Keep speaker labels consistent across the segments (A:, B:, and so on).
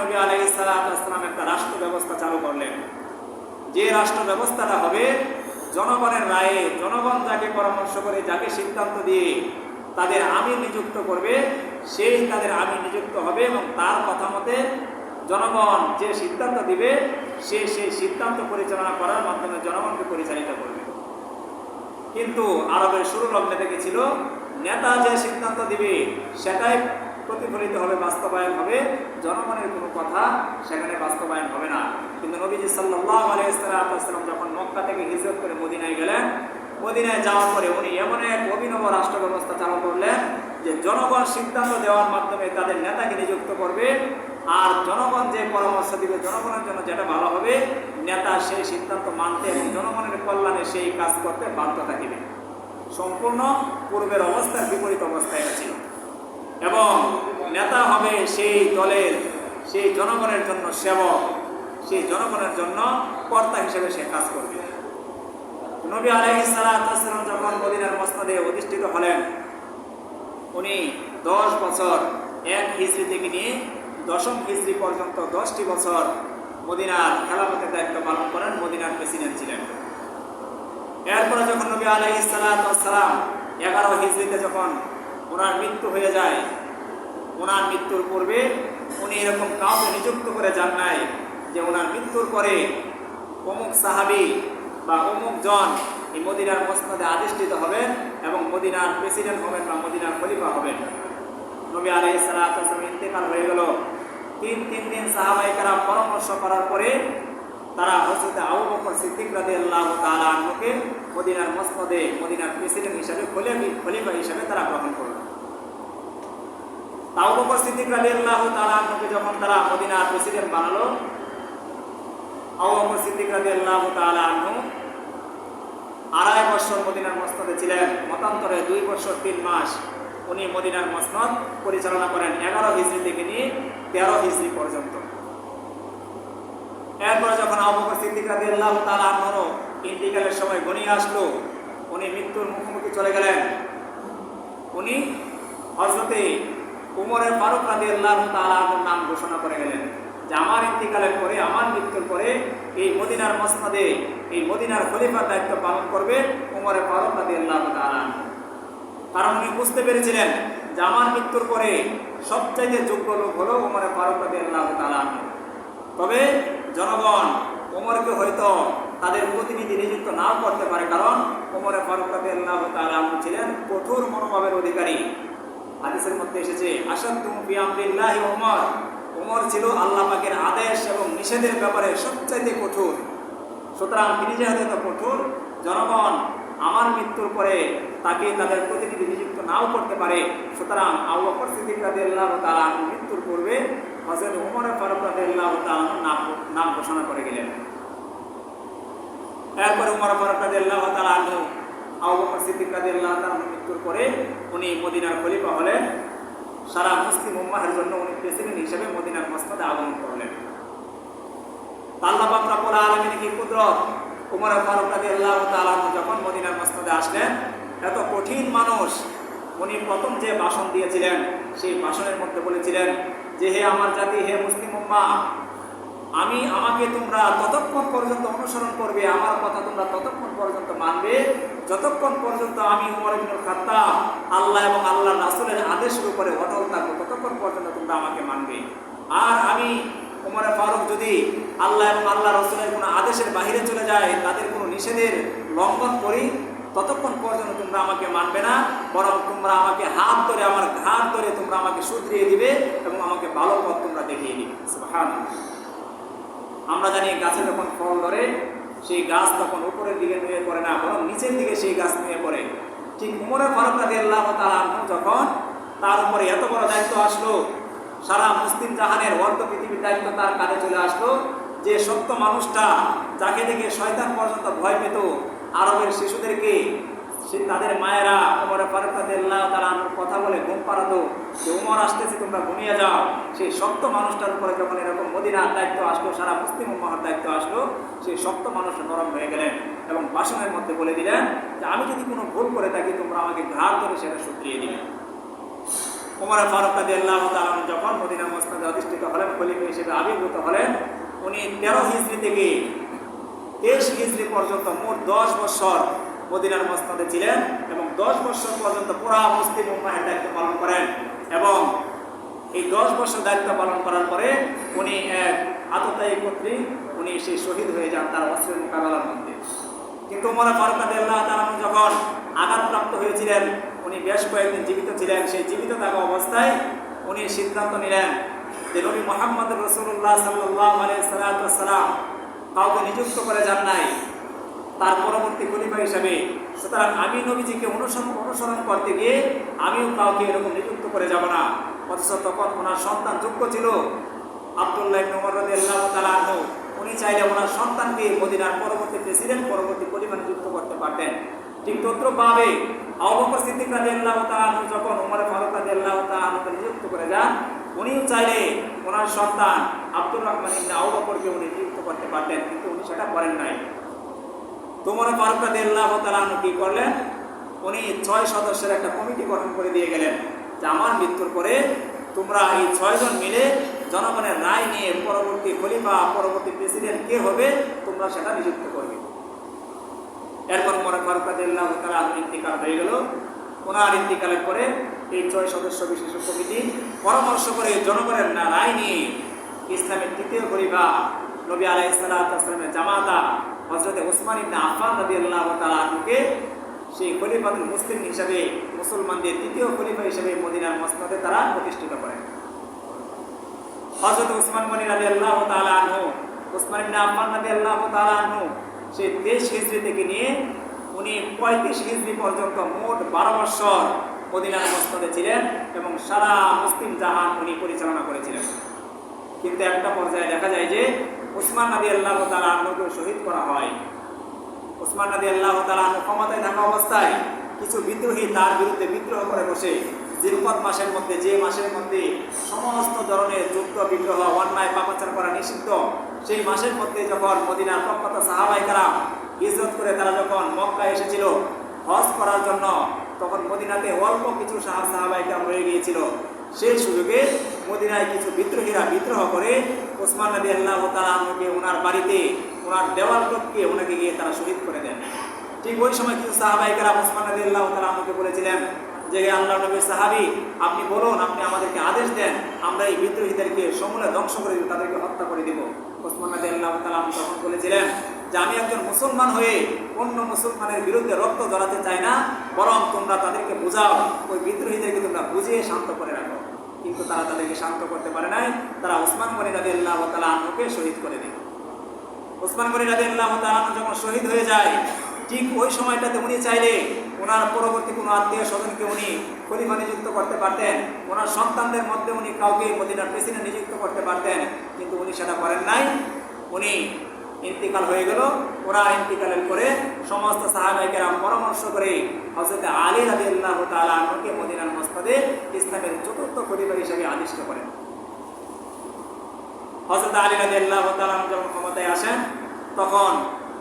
A: নবী আলাই সালাম একটা রাষ্ট্র ব্যবস্থা চালু করলেন। যে রাষ্ট্র ব্যবস্থাটা হবে, জনগণের রায়ে জনগণ যাকে পরামর্শ করে, যাকে সিদ্ধান্ত দিয়ে তাদের আমির নিযুক্ত করবে, সেই তাদের আমির নিযুক্ত হবে এবং তার কথা মতে জনগণ যে সিদ্ধান্ত দিবে, সে সেই সিদ্ধান্ত পরিচালনা করার মাধ্যমে জনগণকে পরিচালিত করবে। কিন্তু আরবের শুরু লগ্নে দেখেছিল, নেতা যে সিদ্ধান্ত দিবে, সেটাই প্রতিফলিত হবে, বাস্তবায়ন হবে। জনগণের কোনো কথা সেখানে বাস্তবায়ন হবে না। কিন্তু নবীজি সাল্লাহ আলাইসালাম যখন মক্কা থেকে হিজরত করে মদিনায় গেলেন, মদিনায় যাওয়ার পরে উনি এমন এক অভিনব রাষ্ট্র ব্যবস্থা চালু করলেন যে জনগণ সিদ্ধান্ত দেওয়ার মাধ্যমে তাদের নেতাকে নিযুক্ত করবে আর জনগণ যে পরামর্শ দিবে, জনগণের জন্য যেটা ভালো হবে, নেতা সেই সিদ্ধান্ত মানতে এবং জনগণের কল্যাণে সেই কাজ করতে বাধ্য থাকিবে। সম্পূর্ণ পূর্বের অবস্থার বিপরীত অবস্থায় ছিল। এবং নেতা হবে সেই দলের, সেই জনগণের জন্য সেবক, সেই জনগণের জন্য কর্তা হিসেবে সে কাজ করবে। নবী আলহি সালাম যখন মদিনার মসনদে অধিষ্ঠিত হলেন, উনি দশ বছর, এক হিজড়ি থেকে নিয়ে দশম হিজড়ি পর্যন্ত দশটি বছর মদিনার খেলাপথের দায়িত্ব পালন করেন, মদিনার প্রেসিডেন্ট ছিলেন। এরপরে যখন নবী আলহি সালাম এগারো হিজড়িতে যখন ওনার মৃত্যু হয়ে যায়। ওনার মৃত্যুর পূর্বে উনি এরকম কাউকে নিযুক্ত করে যান নাই যে ওনার মৃত্যুর পরে অমুক সাহাবি বা অমুক জন এই মদিনার মসনদে আধিষ্ঠিত হবেন এবং মদিনার প্রেসিডেন্ট হবেন বা মদিনার খলিফা হবেন। নবী আলাই সালাম ইন্তেকাল হয়ে গেল। তিন তিন দিন সাহাবাহিকারা পরামর্শ করার পরে তারা হজরত আবু বকর সিদ্দিক রাদি আল্লাহ তালা আনহুকে মদিনার মসনদে মদিনার প্রেসিডেন্ট হিসাবে খলিফা হিসাবে তারা গ্রহণ করল। আবু বকর সিদ্দিক রাদি আল্লাহ আনহুকে যখন তারা মদিনার প্রেসিডেন্ট বানালো আবু বকর আড়াই বছর মদিনার মসনদে ছিলেন, মতান্তরে দুই বছর তিন মাস উনি মদিনার মসনদ পরিচালনা করেন, এগারো হিজড়ি থেকে নিয়ে তেরো হিজড়ি পর্যন্ত। এরপরে যখন আবু বকর সিদ্দিক রাদিয়াল্লাহু তাআলা আনহু সময় গনিয়ে আসলো, উনি মৃত্যুর মুখোমুখি চলে গেলেন। উনি হযরতে উমরের ফারুক তাআলা আনহুর নাম ঘোষণা করে গেলেন যে আমার ইন্তিকালের পরে, আমার মৃত্যুর পরে এই মদিনার মসনদে এই মদিনার খলিফার দায়িত্ব পালন করবে উমরের ফারুক রাদিয়াল্লাহু তাআলা আনহু। কারণ উনি বুঝতে পেরেছিলেন যে আমার মৃত্যুর পরে সবচাইতে যোগ্য লোক হলো উমরের ফারুক রাদিয়াল্লাহু তাআলা আনহু। তবে জনগণ ওমরকে হয়তো তাদের প্রতিনিধি নিযুক্ত নাও করতে পারে, কারণ ওমরে ফারুক আল্লাহ তালাম ছিলেন কঠোর মনোভাবের অধিকারী। হাদিসের মধ্যে এসেছে আসাদ তুমি আমরিল্লাহ ওমর ওমর ছিল আল্লাহ পাকের আদেশ এবং নিষেধের ব্যাপারে সবচাইতে কঠোর। সুতরাং তিনি যেহেতু কঠোর, জনগণ আমার মৃত্যুর পরে তাকে তাদের প্রতিনিধি নিযুক্ত নাও করতে পারে। সুতরাং আবু বকর সিদ্দিক রাদিয়াল্লাহু মৃত্যুর পূর্বে হযরত ওমর ফারুক রাদিয়াল্লাহু তাআলা নাম নাম ঘোষণা করে গেলেন। এরপরে উমর ফারুক রাদিয়াল্লাহু তাআলা মৃত্যুর পরে উনি মদিনার খলিফা হলেন। সারা মুসলিম উম্মাহের জন্য উনি প্রেসিডেন্ট হিসেবে মদিনার মসনদে আগমন করলেন। আল্লাহ পাক রব্বুল আলামিন কি কুদরত? উমর ফারুক রাদিয়াল্লাহু তাআলা যখন মদিনার মসনদে আসলেন, এত কঠিন মানুষ, উনি প্রথম যে ভাষণ দিয়েছিলেন, সেই ভাষণের মধ্যে বলেছিলেন যে, হে আমার জাতি, হে মুসলিম উম্মা আমি আমাকে তোমরা ততক্ষণ পর্যন্ত অনুসরণ করবে, আমার কথা তোমরা ততক্ষণ পর্যন্ত মানবে। যতক্ষণ পর্যন্ত আমি উমর ইবনুল খাত্তাব আল্লাহ এবং আল্লাহ রাসূলের আদেশের উপরে অটল থাকব, ততক্ষণ পর্যন্ত তোমরা আমাকে মানবে। আর আমি উমরে ফারুক যদি আল্লাহ এবং আল্লাহ রসুলের কোনো আদেশের বাহিরে চলে যায়, তাদের কোনো নিষেধের লঙ্ঘন করি, ততক্ষণ পর্যন্ত তোমরা আমাকে মানবে না, বরং তোমরা আমাকে হাত ধরে, আমার ঘাট ধরে তোমরা আমাকে শুধরিয়ে দিবে এবং আমাকে ভালো পথ তোমরা দেখিয়ে দিবে। সুবহানাল্লাহ। আমরা জানি গাছে যখন ফল ধরে, সেই গাছ তখন উপরের দিকে নুয়ে পড়ে না, বরং নিচের দিকে সেই গাছ নুয়ে পড়ে। ঠিক উমরের ফারুক রাদি আল্লাহ যখন তার উপরে এত বড় দায়িত্ব আসলো, সারা মুসলিম জাহানের অর্ধ পৃথিবীর দায়িত্ব তার কাঁধে চলে আসলো, যে সত্য মানুষটা যাকে দেখে শয়তান পর্যন্ত ভয় পেত, আরবের শিশুদেরকে তাদের মায়েরা উমরে ফারুক রাদিয়াল্লাহু তাআলা আনহুর কথা বলে, ঘুম পাড়াতো যে উমর আসতেছে, তোমরা ঘুমিয়ে যাও। সেই শক্ত মানুষটার উপরে যখন এরকম মদিনার দায়িত্ব আসলো, সারা মুসলিম উম্মাহর দায়িত্ব আসলো, সেই শক্ত মানুষ নরম হয়ে গেলেন এবং ভাষণের মধ্যে বলে দিলেন যে, আমি যদি কোনো ভুল করে থাকি, তোমরা আমাকে ঘাড় ধরে সেটা শুধরিয়ে দিবে। উমর ফারুক রাজি আল্লাহ তালন যখন মদিনা মসনাদে অধিষ্ঠিত হলেন, খলিফা হিসেবে আবির্ভূত হলেন, উনি তেরো হিজড়ি থেকে তেইশ হিজড়ি পর্যন্ত মোট দশ বছর মদিনার মসনাদে ছিলেন এবং দশ বছর পর্যন্ত পুরা মুসলিম উম্মাহের দায়িত্ব পালন করেন এবং এই দশ বছর দায়িত্ব পালন করার পরে উনি এক আততায়ী কর্তৃক উনি সেই শহীদ হয়ে যান তার অস্ত্রের মোকাবেলার মধ্যে। কিন্তু আল্লাহ তালাম যখন আঘাতপ্রাপ্ত হয়েছিলেন, উনি বেশ কয়েকদিন জীবিত ছিলেন। সেই জীবিত থাকা অবস্থায় উনি সিদ্ধান্ত নিলেন যে নবী মোহাম্মদ রসুল্লাহ সাল্লাহ সালাম কাউকে নিযুক্ত করে যান নাই। তার পরবর্তী খলিফা হিসাবে। সুতরাং আমি নবীজিকে অনুসরণ অনুসরণ করতে গিয়ে আমিও কাউকে এরকম নিযুক্ত করে যাব না। অথচ তখন ওনার সন্তান যোগ্য ছিল আবদুল্লাহ নমর আল্লাহ তালা উনি চাইলে ওনার সন্তানকে মদিনার পরবর্তী প্রেসিডেন্ট, পরবর্তী খলিফা নিযুক্ত করতে পারতেন। ঠিক তদ্রুপভাবে আবুবকর সিদ্দিক রাদিয়াল্লাহু যখন ওমর ফারুক রাদিয়াল্লাহু তাআলা নিযুক্ত করে যান, উনিও চাইলে ওনার সন্তান আব্দুর রহমান ইবনে আবু উনি নিযুক্ত করতে পারতেন, কিন্তু উনি সেটা করেন নাই। তোমর ফারুক রাদিয়াল্লাহু তাআলা কি করলেন? উনি ছয় সদস্যের একটা কমিটি গঠন করে দিয়ে গেলেন। যে আমার মৃত্যুর পরে তোমরা এই ছয়জন মিলে জনগণের রায় নিয়ে পরবর্তী খলিফা, পরবর্তী প্রেসিডেন্ট কে হবে, তোমরা সেটা নিযুক্ত করবে। এরপর মনে ফারুক রাদিয়াল্লাহু তাআলা ইন্তিকাল হয়ে গেল। ওনার ইন্তিকালের পরে এই ছয় সদস্য বিশেষ কমিটি পরামর্শ করে জনগণের না রায় নিয়ে ইসলামের তৃতীয় খলিফা নবী সালাতু ওয়াসসালামের জামাতা হযরত ওসমান ইবনে আফফান রাদিয়াল্লাহু আল্লাহ আনহুকে সেই খলিফাতুল মুসলিম হিসাবে, মুসলমানদের দ্বিতীয় খলিফা হিসেবে মদিনার মসনদে তারা প্রতিষ্ঠিত করেন হযরত ওসমান গনি রাদিয়াল্লাহু তাআলা আনহু, ওসমান ইবনে আফফান রাদিয়াল্লাহু তাআলা আনহু সেই তেইশ হিজড়ি থেকে নিয়ে উনি পঁয়ত্রিশ হিজড়ি পর্যন্ত মোট বারো বৎসর মদিনার মসনদে ছিলেন এবং সারা মুসলিম জাহান উনি পরিচালনা করেছিলেন। কিন্তু একটা পর্যায়ে দেখা যায় যে উসমান নদী আল্লাহ তালা আহ্নকে শহীদ করা হয়। উসমান নদী আল্লাহ তালা আহ্ন ক্ষমতায় থাকা অবস্থায় কিছু বিদ্রোহী তার বিরুদ্ধে বিদ্রোহ করে বসে। জিরপদ মাসের মধ্যে, যে মাসের মধ্যে সমস্ত ধরনের যুদ্ধ, বিগ্রহ, অন্যায়, পাপাচার করা নিষিদ্ধ, সেই মাসের মধ্যে যখন মদিনার প্রখ্যাত সাহাবাইকারা হিজরত করে তারা যখন মক্কা এসেছিল হজ করার জন্য, তখন মদিনাতে অল্প কিছু সাহা সাহাবাইকার রয়ে গিয়েছিল। সেই সুযোগে মদিনায় কিছু বিদ্রোহীরা বিদ্রোহ করে ওসমান নবী আল্লাহ তালাহকে ওনার বাড়িতে, ওনার দেওয়াল টপকে ওনাকে গিয়ে তারা শহীদ করে দেন। ঠিক ওই সময় কিছু সাহাবাইকারা ওসমান নবী আল্লাহ তালাহকে বলেছিলেন যে আল্লাহ নবীর সাহাবি, আপনি বলুন, আপনি আমাদেরকে আদেশ দেন, আমরা এই বিদ্রোহীদেরকে সমূলে ধ্বংস করে দিব, তাদেরকে হত্যা করে দিব। ওসমান নবী আল্লাহ তালাম তখন বলেছিলেন, যে আমি একজন মুসলমান হয়ে অন্য মুসলমানের বিরুদ্ধে রক্ত জড়াতে চাই না, বরং তোমরা তাদেরকে বোঝাও, ওই বিদ্রোহীদেরকে তোমরা বুঝিয়ে শান্ত করে রাখো। কিন্তু তারা তাদেরকে শান্ত করতে পারে নাই। তারা ওসমান গনি রাজি আল্লাহ তালা শহীদ করে দেয়। ওসমান গনি রাজি আল্লাহ তালা যখন শহীদ হয়ে যায়, ঠিক ওই সময়টাতে উনি চাইলে ওনার পরবর্তী কোনো আত্মীয় স্বজনকে উনি খলিফা নিযুক্ত করতে পারতেন। ওনার সন্তানদের মধ্যে উনি কাউকে মদিনার প্রেসিডেন্ট নিযুক্ত করতে পারতেন, কিন্তু উনি সেটা করেন নাই। উনি ইন্তিকাল হয়ে গেল। ওরা ইন্তিকালের পরে সমস্ত সাহাবাহিকেরা পরামর্শ করে হজরত আলী রাজি আল্লাহ তালকে মদিনার মস্তদে ইসলামের চতুর্থ খলিফা হিসেবে আদিষ্ট করেন। হজরত আলী রাজি আল্লাহ তালাম যখন ক্ষমতায় আসেন, তখন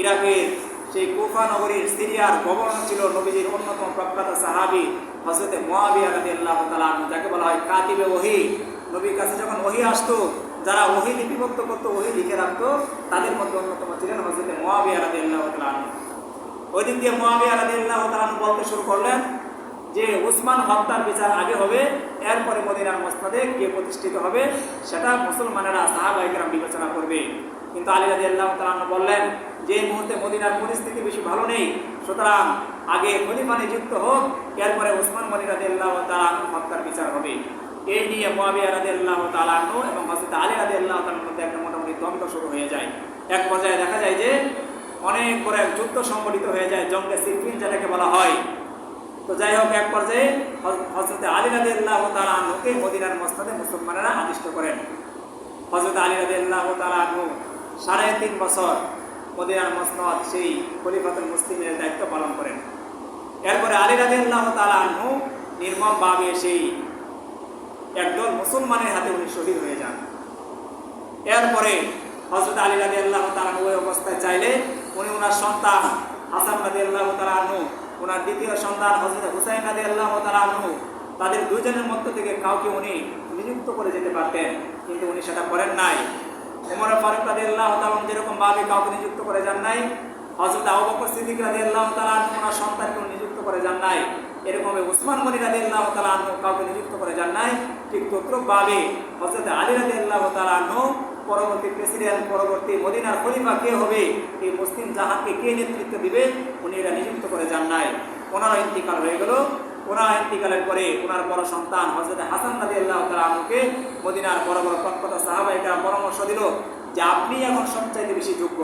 A: ইরাকের সেই কুফা নগরীর সিরিয়ার গভর্নর ছিল নবীজির অন্যতম প্রখ্যাত সাহাবি হজরতে মোয়াবিয়া রাজি আল্লাহ তালাম যাকে বলা হয় কাতিবে ওহি। নবীর কাছে যখন ওহি আসতো যারা ওহি লিপিবদ্ধ করত, ওহি লিখে রাখতো, তাদের মধ্যে অন্যতম ছিলেন হজরতে মোয়াবিয়া রাজি আল্লাহ তালাম ওই দিক দিয়ে মোয়াবিয়া রাজি আল্লাহ তালাম বলতে শুরু করলেন যে, উসমান হত্যার বিচার আগে হবে, এরপরে মদিনার মসনাদে কে প্রতিষ্ঠিত হবে, সেটা মুসলমানেরা সাহাবাহিকরা বিবেচনা করবে। কিন্তু আলী রাজি আল্লাহ তালাম বললেন যে, এই মুহূর্তে মদিনার পরিস্থিতি বেশি ভালো নেই, সুতরাং আগে খলিফা নিযুক্ত হোক, এরপরে উসমান মনি রাজি আল্লাহ তালাম হত্যার বিচার হবে। এই নিয়ে মোয়াবিয়া রাজি আল্লাহ তালাহু এবং হজরত আলী রাজি আল্লাহ তালার মধ্যে একটা মোটামুটি দ্বন্দ্ব শুরু হয়ে যায়। এক পর্যায়ে দেখা যায় যে অনেক করে এক যুদ্ধ সংগঠিত হয়ে যায় জঙ্গে সিফিন যেটাকে বলা হয়। তো যাই হোক, এক পর্যায়ে হজরত আলী রাজি আল্লাহ তালাহুকে মদিনার মস্তাদে মুসলমানেরা আদিষ্ট করেন। হজরত আলী রাজি আল্লাহ তালাহু সাড়ে তিন বছর মদিনার মসনদ সেই খলিফাতুল মুসলিমের দায়িত্ব পালন করেন। এরপরে আলী রাজি আল্লাহ তালাহু নির্মমভাবে সেই একদল মুসলমানের হাতে উনি শহীদ হয়ে যান। এরপরে হজরত আলী রাজি আল্লাহ তালাহু ওই অবস্থায় চাইলে উনি ওনার সন্তান হাসান রাজি আল্লাহ তালাহু ওনার দ্বিতীয় সন্তান হজরত হুসাইন রাজি আল্লাহ তালাহু তাদের দুজনের মধ্য থেকে কাউকে উনি নিযুক্ত করে যেতে পারতেন, কিন্তু উনি সেটা করেন নাই। উমর ফারুক রাজি আল্লাহ তালন যেরকম ভাবে কাউকে নিযুক্ত করে যান নাই হজরত আবু সিদ্দিক রাজি আল্লাহ তালা ওনার সন্তানকে নিযুক্ত করে যান নাই। এরকম উসমান গনি রাজি আল্লাহ তালা কাউকে নিযুক্ত করে যান নাই, ঠিক তদ্রুপভাবে হজরত আলী রাজি আল্লাহ তালা পরবর্তী প্রেসিডেন্ট, পরবর্তী মদিনার খলিফা কে হবে, এই মুসলিম জাহানকে কে নেতৃত্ব দিবে, উনি এটা নিযুক্ত করে যান নাই। ওনারও ইন্তিকাল হয়ে গেল। ওনার ইন্তিকালের পরে ওনার বড় সন্তান হজরত হাসান রাজি আল্লাহ তালুকে মদিনার বড় বড় প্রখ্যাত সাহাবাহিকরা পরামর্শ দিল যে, আপনি এখন সবচাইতে বেশি যোগ্য।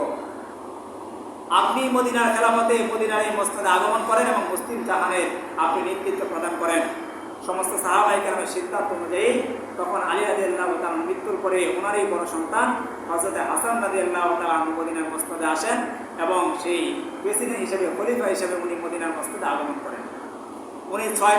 A: আপনি মদিনার খেলাফতে, মদিনার এই মসজিদে আগমন করেন এবং মুসলিম জাহানের আপনি নেতৃত্ব প্রদান করেন। সমস্ত সাহাবাহিক সিদ্ধান্ত অনুযায়ী তখন আলী রাজি আল্লাহ তার মৃত্যুর পরে ওনারই বড় সন্তান হজরত হাসান রাজি আল্লাহ তালা মদিনার মসজিদে আসেন এবং সেই প্রেসিডেন্ট হিসেবে, খলিফা হিসেবে উনি মদিনার মসজিদে আগমন করেন। উনি ছয়